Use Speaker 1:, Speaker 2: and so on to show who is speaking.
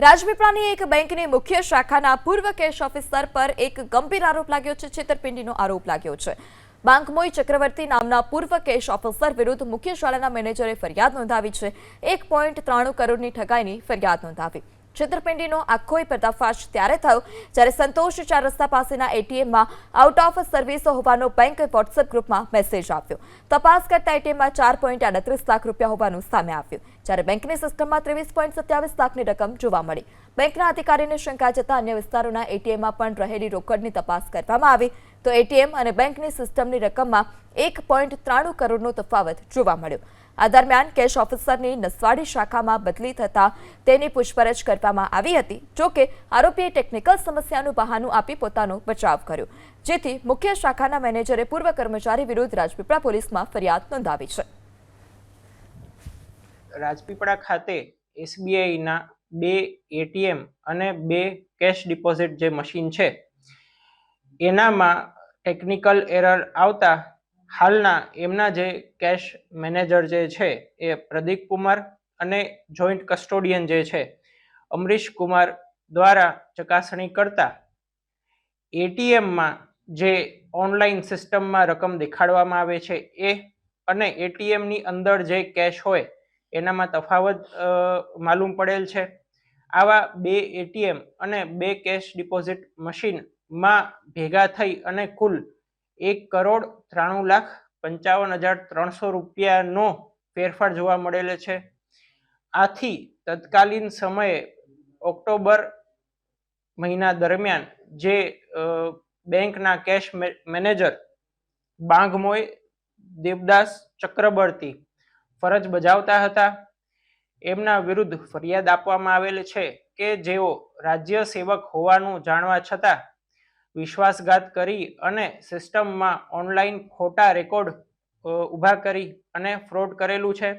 Speaker 1: રાજપીપળાની એક બેંકની મુખ્ય શાખાના પૂર્વ કેશ ઓફિસર પર એક ગંભીર આરોપ લાગ્યો છે, છેતરપિંડીનો આરોપ લાગ્યો છે. બાંકમોઈ ચક્રવર્તી નામના પૂર્વ કેશ ઓફિસર વિરુદ્ધ મુખ્ય શાળાના મેનેજરે ફરિયાદ નોંધાવી છે. એક પોઈન્ટ ત્રાણું કરોડની ઠગાઈની ફરિયાદ નોંધાવી. છેતરપિંડીનો આખોય પર્દાફાશ ત્યારે થયો જ્યારે સંતોષ ચાર રસ્તા પાસેના એટીએમમાં આઉટ ઓફ સર્વિસ હોવાનો બેંક વોટ્સએપ ગ્રુપમાં મેસેજ આવ્યો તપાસ કરતા એટીએમમાં ચાર પોઈન્ટ આડત્રીસ લાખ રૂપિયા હોવાનું સામે આવ્યું. જ્યારે બેંકની સિસ્ટમમાં ત્રેવીસ પોઈન્ટ સત્યાવીસ લાખની રકમ જોવા મળી. બેંકના અધિકારીને શંકા જતા અન્ય વિસ્તારોના એટીએમમાં પણ રહેલી રોકડની તપાસ કરવામાં આવી. તો એટીએમ અને બેંકની સિસ્ટમની રકમમાં એક પોઈન્ટ ત્રાણું કરોડનો તફાવત જોવા મળ્યો. આ દરમિયાન કેશ ઓફિસરની નસવાડી શાખામાં બદલી થતાં તેની પૂછપરછ કરવામાં આવી હતી જોકે આરોપીએ ટેકનિકલ સમસ્યાનું બહાનું આપી પોતાનો બચાવ કર્યો. જેથી મુખ્ય શાખાના મેનેજરે પૂર્વ કર્મચારી વિરુદ્ધ રાજપીપળા પોલીસમાં ફરિયાદ નોંધાવી છે.
Speaker 2: રાજપીપળા ખાતે એસબીઆઈના બે એટીએમ અને બે કેશ ડિપોઝિટ જે મશીન છે, એનામાં ટેકનિકલ એરર આવતા હાલના એમના જે કેશ મેનેજર જે છે એ પ્રદીપ કુમાર અને જોઈન્ટ કસ્ટોડિયન જે છે અમરીશ કુમાર દ્વારા ચકાસણી કરતા એટીએમમાં જે ઓનલાઈન સિસ્ટમમાં રકમ દેખાડવામાં આવે છે એ અને એટીએમની અંદર જે કેશ હોય એનામાં તફાવત માલુમ પડેલ છે. આવા બે એટીએમ અને બે કેશ ડિપોઝિટ મશીનમાં ભેગા થઈ અને કુલ એક કરોડ ત્રાણું લાખ પંચાવન હજાર ત્રણસો રૂપિયાનો ફેરફાર જોવા મળેલો છે. આથી તત્કાલીન સમયે ઓક્ટોબર મહિના દરમિયાન જે બેંકના કેશ મેનેજર બાંગમોય દેવદાસ ચક્રબર્તી ફરજ બજાવતા હતા. એમના વિરુદ્ધ ફરિયાદ આપવામાં આવેલ છે કે જેઓ રાજ્ય સેવક હોવાનું જાણવા છતાં વિશ્વાસઘાત કરી અને સિસ્ટમમાં ઓનલાઈન ખોટા રેકોર્ડ ઊભા કરી અને ફ્રોડ કરેલું છે.